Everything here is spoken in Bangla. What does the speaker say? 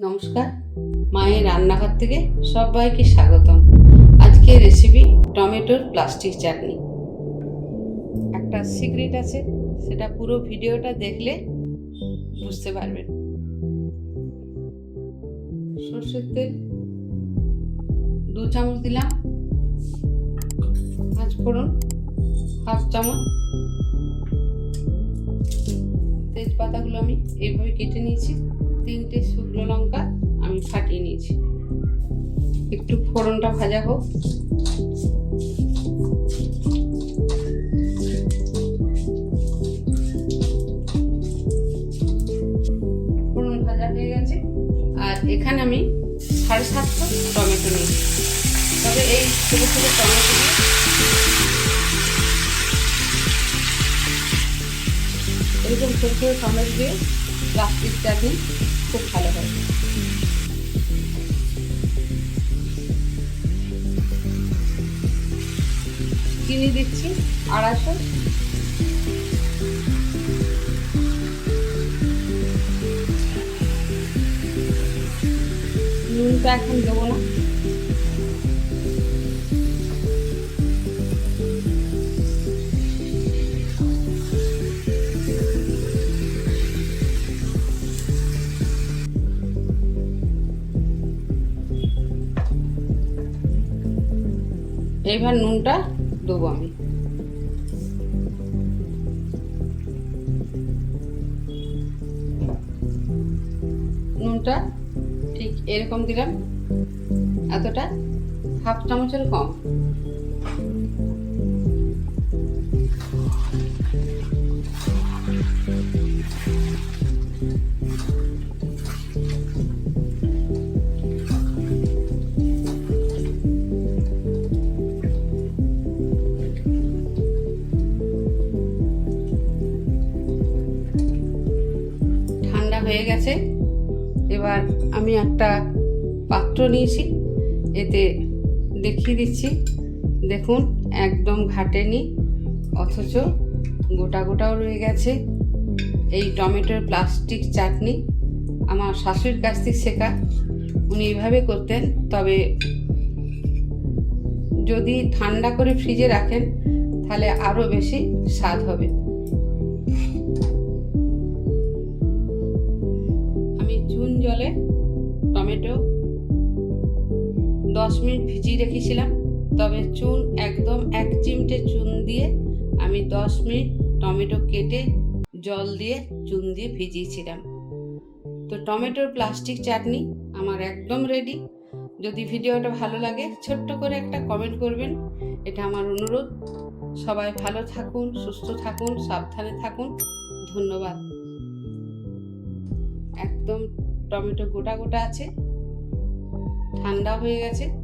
নমস্কার, মায়ের রান্নাঘর থেকে সবাইকে স্বাগতম। আজকে রেসিপি টমেটোর প্লাস্টিক চাটনি। একটা সিক্রেট আছে, সেটা পুরো ভিডিওটা দেখলে বুঝতে পারবেন। সর্ষের তেল, দু চামচ দিলাম। পাঁচ ফোড়ন, হাফ চামচ তেজপাতাগুলো আমি এইভাবে কেটে নিয়েছি। তিনটে শুকনো লঙ্কা আমি ফাটিয়ে নিয়েছি। একটু ফোড়নটা ভাজা হোক। ফোড়ন ভাজা হয়ে গেছে। আর এখানে আমি সাড়ে সাতশো টমেটো নিয়েছি। তবে এই ছোটো ছোটো টমেটো এরকম ছোটো ছোটো টমেটো দিয়ে প্লাস্টিক চাটনি খুব ভালো হয়। চিনি দিচ্ছি আড়াইশো। নুনটা এখন দেবো না। এবার নুনটা দেবো আমি। নুনটা ঠিক এরকম দিলাম এতটা হাফ চামচের কম। হয়ে গেছে। এবার আমি একটা পাত্র নিয়েছি, এতে দেখিয়ে দিচ্ছি। দেখুন, একদম ঘাটেনি, অথচ গোটা গোটাও রয়ে গেছে। এই টমেটোর প্লাস্টিক চাটনি আমার শাশুড়ির কাছ থেকে শেখা। উনি এইভাবে করতেন, তবে যদি ঠান্ডা করে ফ্রিজে রাখেন, তাহলে আরও বেশি স্বাদ হবে। জলে, টমেটো, দশ মিনিট ভিজিয়ে রেখেছিলাম। তবে চুন একদম এক চিমটে চুন দিয়ে আমি দশ মিনিট টমেটো কেটে জল দিয়ে চুন দিয়ে ভিজিয়েছিলাম। তো টমেটোর প্লাস্টিক চাটনি আমার একদম রেডি যদি ভিডিওটা ভালো লাগে, ছোট্ট করে একটা কমেন্ট করবেন। এটা আমার অনুরোধ। সবাই ভালো থাকুন, সুস্থ থাকুন, সাবধানে থাকুন। ধন্যবাদ। একদম টমেটো গোটা গোটা আছে। ঠান্ডা হয়ে গেছে।